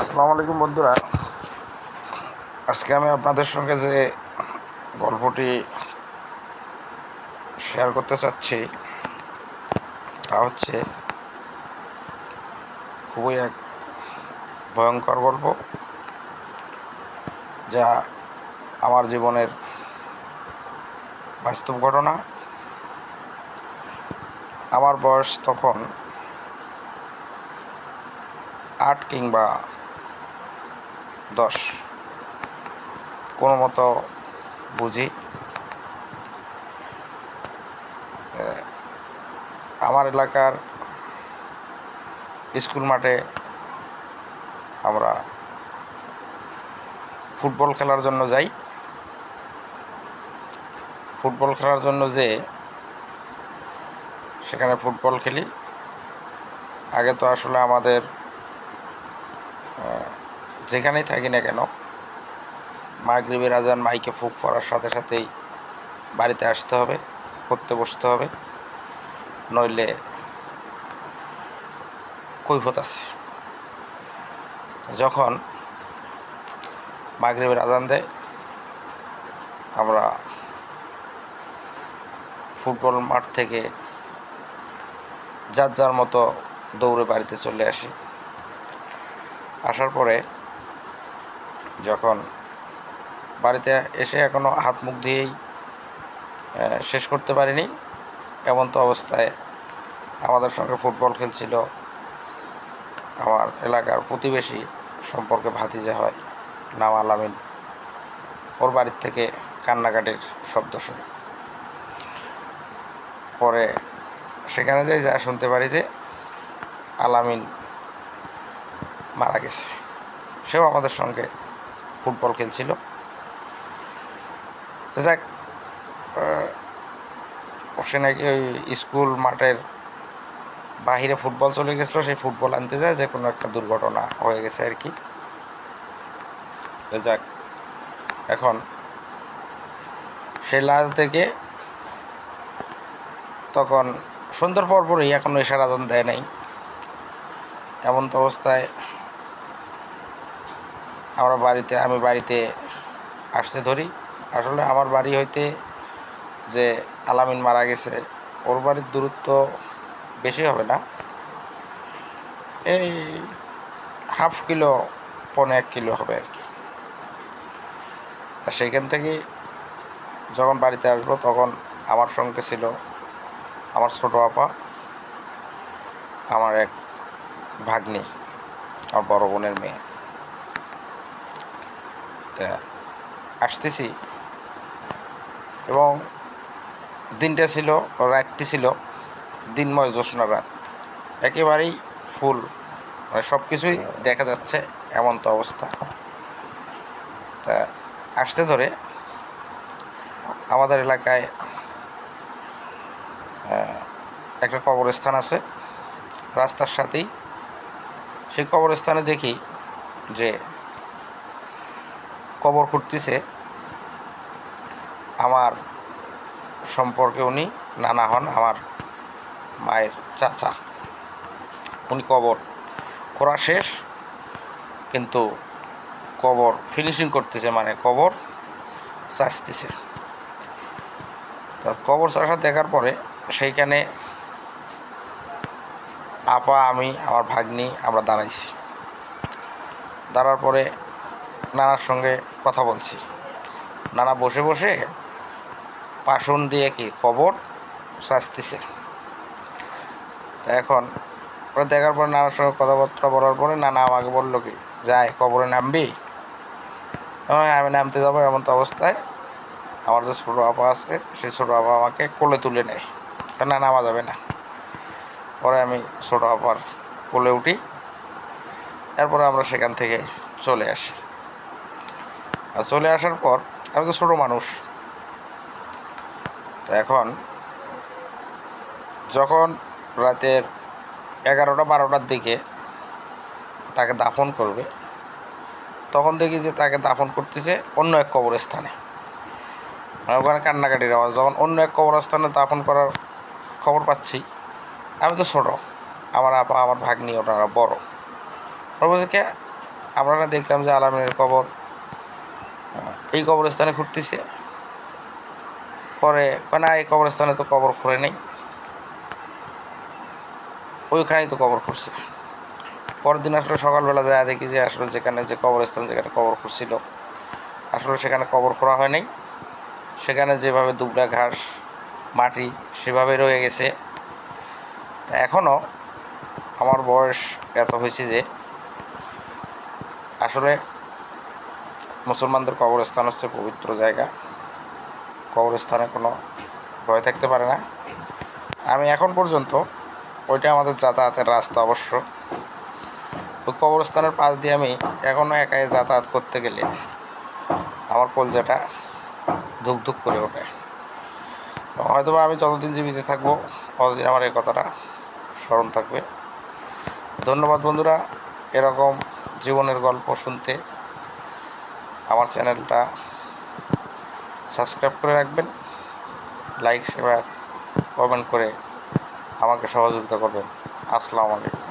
আসসালামু আলাইকুম বন্ধুরা। আজকে আমি আপনাদের সঙ্গে যে গল্পটি শেয়ার করতে চাচ্ছি, তা হচ্ছে খুবই এক ভয়ঙ্কর গল্প, যা আমার জীবনের বাস্তব ঘটনা। আমার বয়স তখন আট কিংবা দশ। কোনো মতো বুঝি আমার এলাকার স্কুল মাঠে আমরা ফুটবল খেলার জন্য যাই। ফুটবল খেলার জন্য যে সেখানে ফুটবল খেলি। আগে তো আসলে আমাদের যেখানেই থাকি না কেন, মাগরিবের আজান মাইকে ফুক পড়ার সাথে সাথেই বাড়িতে আসতে হবে, পড়তে বসতে হবে, নইলে কৈফত আছে। যখন মাগরিবের আজান দেয়, আমরা ফুটবল মাঠ থেকে যার যার মতো দৌড়ে বাড়িতে চলে আসি। আসার পরে যখন বাড়িতে এসে এখনও হাত মুখ দিয়েই শেষ করতে পারিনি, এমন তো অবস্থায় আমাদের সঙ্গে ফুটবল খেলছিল। আমার এলাকার প্রতিবেশী সম্পর্কে ভাতিজা হয়, নাম আলামিন। ওর বাড়ির থেকে কান্নাকাটির শব্দ শুনি। পরে সেখানে যাই, যা শুনতে পারি যে আলামিন মারা গেছে। সেও আমাদের সঙ্গে ফুটবল খেলছিল। যাক সে নাকি ওই স্কুল মাঠের বাহিরে ফুটবল চলে গেছিল, সেই ফুটবল আনতে যায়, যে কোনো একটা দুর্ঘটনা হয়ে গেছে আর কি। যাক, এখন সেই লাশ দেখে তখন সুন্দর পরপরই এখনও এশার আজান দেয় নাই। এমন তো অবস্থায় আমরা বাড়িতে, আমি বাড়িতে আসতে ধরি। আসলে আমার বাড়ি হইতে যে আলামিন মারা গেছে, ওর বাড়ির দূরত্ব বেশি হবে না। এই হাফ কিলো পনেরো এক কিলো হবে আর কি। তা সেইখান থেকে যখন বাড়িতে আসব তখন আমার সঙ্গে ছিল আমার ছোটো আপা, আমার এক ভাগ্নি, আমার বড় বোনের মেয়ে। আসতেছি। এবং দিনটা ছিল রাতটি ছিল দিনময় জ্যোৎস্না রাত। একেবারেই ফুল। মানে সব কিছুই দেখা যাচ্ছে এমন তো অবস্থা। তা আসতে ধরে আমাদের এলাকায় একটা কবরস্থান আছে। রাস্তার সাথেই সেই কবরস্থানে দেখি যে কবর খুঁড়তেছে আমার সম্পর্কে উনি নানা হন, আমার মায়ের চাচা। উনি কবর খোঁড়া শেষ, কিন্তু কবর ফিনিশিং করতেছে মানে কবর চাচতেছে। তা কবর চাষা দেখার পরে সেইখানে আপা, আমি, আমার ভাগ্নি, আমরা দাঁড়াইছি। দাঁড়ার পরে নানার সঙ্গে কথা বলছি। নানা বসে বসে পাশন দিয়ে কি কবর সাজতেছে। তা এখন ওরা দেখার পরে নানার সঙ্গে কথাবার্তা বলার পরে নানা আমাকে বলল কি, যাই কবরে নামবি? আমি আমি নামতে যাব, এমন তো অবস্থায়। আমার যে ছোটো আপা আছে, সেই ছোটো আপা আমাকে কোলে তুলে নেয়। না নামা যাবে না। পরে আমি ছোটো আপার কোলে উঠি। এরপরে আমরা সেখান থেকে চলে আসি। চলে আসার পর আমি তো ছোটো মানুষ। তো এখন যখন রাতের এগারোটা, বারোটার দিকে তাকে দাফন করবে, তখন দেখি যে তাকে দাফন করতেছে অন্য এক কবরস্থানে। ওখানে কান্নাকাটির আওয়াজ, যখন অন্য এক কবরস্থানে দাফন করার খবর পাচ্ছি, আমি তো ছোটো, আমার আপা, আমার ভাগ্নি, ওনারা বড়। বলছে, কে? আমরা দেখলাম যে আলামিনের কবর এই কবরস্থানে খুঁড়তেছে পরে না, এই কবরস্থানে তো কবর খুঁড়ে নেই। ওইখানেই তো কবর খুঁড়ছে। পরের দিন আসলে, সকালবেলা যায় দেখি যে আসলে যেখানে যে কবরস্থান, যেখানে কবর খুঁড়ছিল, আসলে সেখানে কবর খোঁড়া হয় নাই। সেখানে যেভাবে দুবলা ঘাস, মাটি, সেভাবে রয়ে গেছে। তা এখনও আমার বয়স এত হয়েছে যে আসলে মুসলমানদের কবরস্থান হচ্ছে পবিত্র জায়গা। কবরস্থানে কোনো ভয় থাকতে পারে না। আমি এখন পর্যন্ত ওইটা আমাদের যাতায়াতের রাস্তা অবশ্য। ওই কবরস্থানের পাশ দিয়ে আমি এখনও একাই যাতায়াত করতে গেলে আমার কলজাটা ধুক ধুক করে ওঠে। হয়তো আমি যতদিন জীবিত থাকব, ততদিন আমার এই কথাটা স্মরণ থাকবে। ধন্যবাদ বন্ধুরা, এরকম জীবনের গল্প শুনতে। আমার চ্যানেলটা সাবস্ক্রাইব করে রাখবেন লাইক শেয়ার কমেন্ট করে আমাকে সহযোগিতা করবেন। আসসালামু আলাইকুম।